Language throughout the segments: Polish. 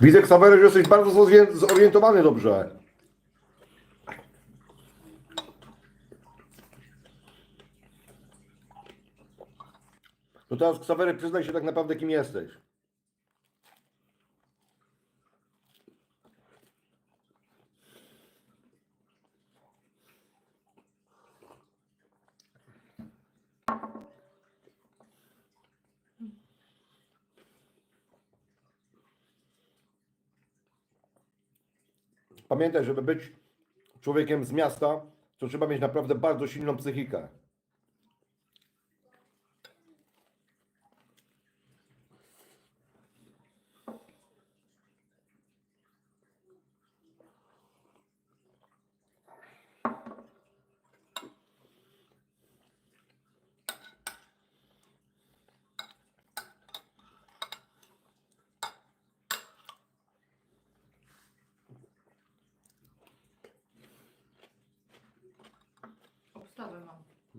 Widzę, Ksawery, że jesteś bardzo zorien- zorientowany dobrze. To teraz, Ksawery, przyznaj się tak naprawdę, kim jesteś. Pamiętaj, żeby być człowiekiem z miasta, to trzeba mieć naprawdę bardzo silną psychikę.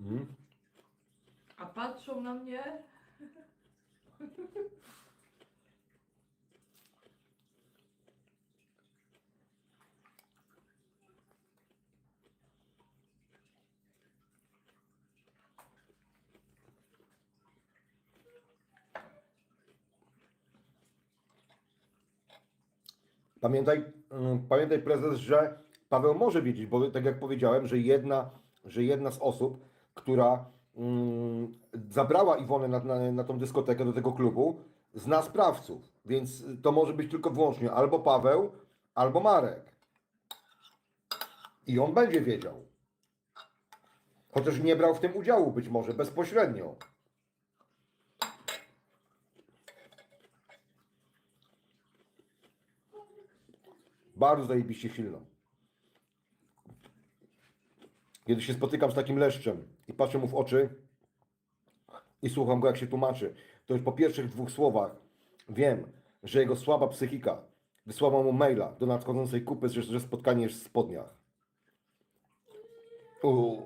Mhm. A patrzą na mnie. Pamiętaj, mm, pamiętaj prezes, że Paweł może wiedzieć, bo tak jak powiedziałem, że jedna, że jedna z osób, która mm, zabrała Iwonę na, na, na tą dyskotekę do tego klubu, zna sprawców. Więc to może być tylko wyłącznie albo Paweł, albo Marek. I on będzie wiedział. Chociaż nie brał w tym udziału być może bezpośrednio. Bardzo zajebiście silno. Kiedy się spotykam z takim leszczem i patrzę mu w oczy i słucham go, jak się tłumaczy, to już po pierwszych dwóch słowach wiem, że jego słaba psychika wysłała mu maila do nadchodzącej kupy, że, spotkanie jest w spodniach. Uuu.